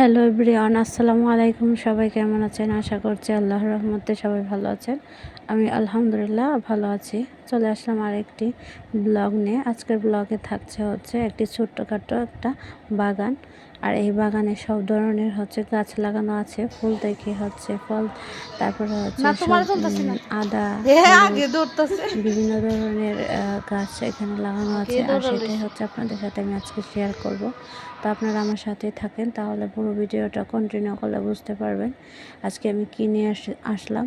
Hello everyone, আসসালামু আলাইকুম। সবাই কেমন আছেন? আশা করছি আল্লাহ রহমতে সবাই ভালো আছেন। আমি আলহামদুলিল্লাহ ভালো আছি। চলে আসলাম আরেকটি ব্লগ নিয়ে। আজকের ব্লগে থাকছে হচ্ছে একটি ছোট্টখাটো একটা বাগান। আর এই বাগানে সব ধরনের হচ্ছে গাছ লাগানো আছে ফুল থেকে হচ্ছে ফল তারপরে হচ্ছে আদা বিভিন্ন ধরনের গাছ এখানে লাগানো আছে। আর সেটাই হচ্ছে আপনাদের সাথে আমি আজকে শেয়ার করব। তো আপনারা আমার সাথেই থাকেন তাহলে পুরো ভিডিওটা কন্টিনিউ করলে বুঝতে পারবেন আজকে আমি কী নিয়ে আস- আসলাম।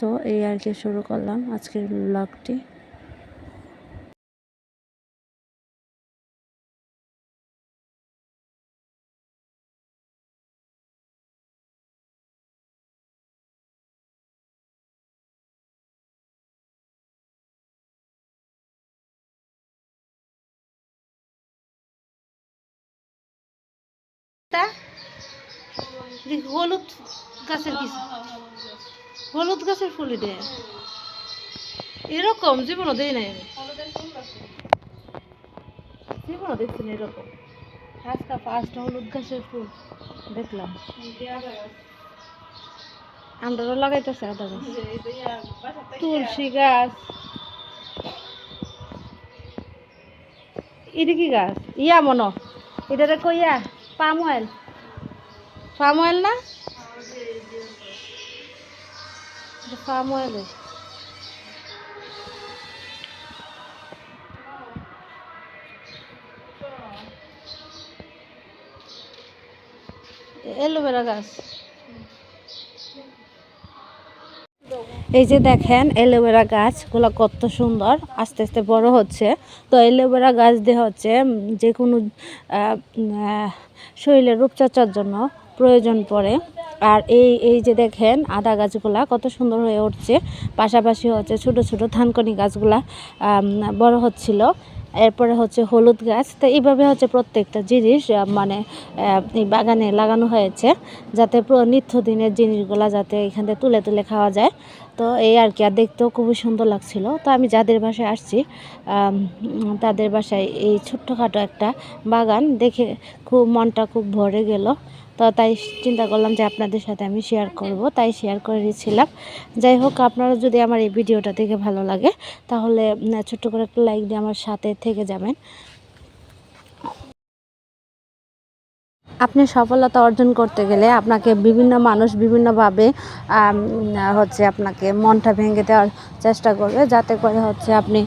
তো এই আর কি শুরু করলাম আজকের ব্লগটি তা হলুদ গাছের কিছু। হলুদ গাছের ফুল দে এরকম জীবনও দেই নাই জীবনও দেখছি না এরকম। আজকা পাঁচটা হলুদ গাছের ফুল দেখলাম। আমরাও লাগাইতেছে আদা গাছ। তুলসী গাছ। এটা কি গাছ? ইয়া মনো এটা কইয়া পাম অয়েল পাম অয়েল না পাম অয়েল এলোভেরা গাছ। এই যে দেখেন এলোভেরা গাছগুলো কত সুন্দর, আস্তে আস্তে বড় হচ্ছে। তো এলোভেরা গাছ দিয়ে হচ্ছে যে কোনো শরীরের রূপচর্চার জন্য প্রয়োজন পড়ে। আর এই এই যে দেখেন আদা গাছগুলা কত সুন্দর হয়ে উঠছে। পাশাপাশি হচ্ছে ছোট ছোট ধানকনি গাছগুলা বড় হচ্ছিল। এরপরে হচ্ছে হলুদ গাছ। তো এইভাবে হচ্ছে প্রত্যেকটা জিনিস মানে এই বাগানে লাগানো হয়েছে। যাতে প্র- নিত্যদিনের জিনিসগুলা যাতে এখান তুলে তুলে খাওয়া যায়। তো এই আর কি, আর দেখতেও খুবই সুন্দর লাগছিল। তো আমি যাদের বাসায় আসছি তাদের বাসায় এই ছোট্টখাটো একটা বাগান দেখে খুব মনটা খুব ভরে গেল। তো তাই চিন্তা করলাম যে আপনাদের সাথে আমি শেয়ার করব, তাই শেয়ার করে দিয়েছিলাম যাই হোক, আপনারা যদি আমার এই ভিডিওটা দেখে ভালো লাগে, তাহলে ছোট্ট করে একটা লাইক দিয়ে আমার সাথে থেকে যাবেন। আপনি সফলতা অর্জন করতে গেলে আপনাকে বিভিন্ন মানুষ বিভিন্নভাবে হচ্ছে আপনাকে মনটা ভেঙে দেওয়ার চেষ্টা করবে। যাতে করে হচ্ছে আপনি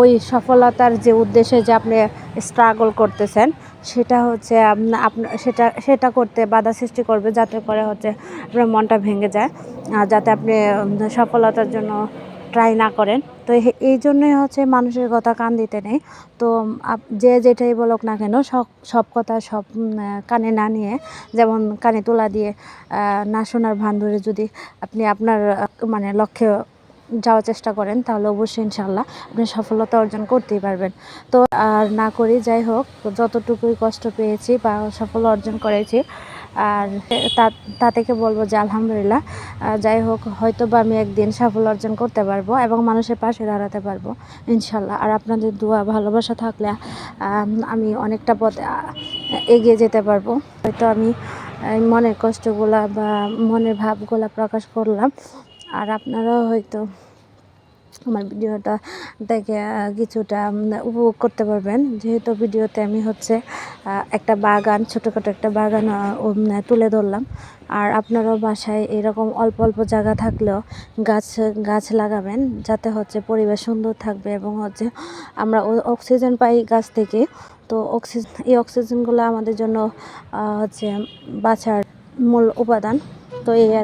ওই সফলতার যে উদ্দেশ্যে যে আপনি স্ট্রাগল করতেছেন, সেটা হচ্ছে আপনার সেটা সেটা করতে বাধা সৃষ্টি করবে। যাতে করে হচ্ছে আপনার মনটা ভেঙে যায়। যাতে আপনি সফলতার জন্য ট্রাই না করেন। তো এই জন্যই হচ্ছে মানুষের কথা কান দিতে নেই। তো যে যেটাই বলুক না কেন, সব সব কথা সব কানে না নিয়ে, যেমন কানে তোলা দিয়ে না শোনার ভান ধরে যদি আপনি আপনার মানে লক্ষ্যে যাওয়ার চেষ্টা করেন, তাহলে অবশ্যই ইনশাল্লাহ আপনি সফলতা অর্জন করতেই পারবেন। তো আর না করি, যাই হোক, যতটুকুই কষ্ট পেয়েছি বা সফল অর্জন করেছি আর তা- থেকে বলব যে আলহামদুলিল্লাহ যাই হোক হয়তো বা আমি একদিন সাফল্য অর্জন করতে পারব এবং মানুষের পাশে দাঁড়াতে পারব, ইনশাল্লাহ। আর আপনাদের দোয়া, ভালোবাসা থাকলে আমি অনেকটা পথ এগিয়ে যেতে পারব। হয়তো আমি মনের কষ্টগুলা বা মনের ভাবগুলা প্রকাশ করলাম, আর আপনারাও হয়তো আমার ভিডিওটা দেখে কিছুটা উপভোগ করতে পারবেন। যেহেতু ভিডিওতে আমি হচ্ছে একটা বাগান, ছোটোখাটো একটা বাগান তুলে ধরলাম। আর আপনারাও বাসায় এরকম অল্প অল্প জায়গা থাকলেও গাছ গাছ লাগাবেন, যাতে হচ্ছে পরিবেশ সুন্দর থাকবে এবং হচ্ছে আমরা অক্সিজেন পাই গাছ থেকে। তো অক্সিজেন এই অক্সিজেনগুলো আমাদের জন্য হচ্ছে বাঁচার মূল উপাদান। তো এই আর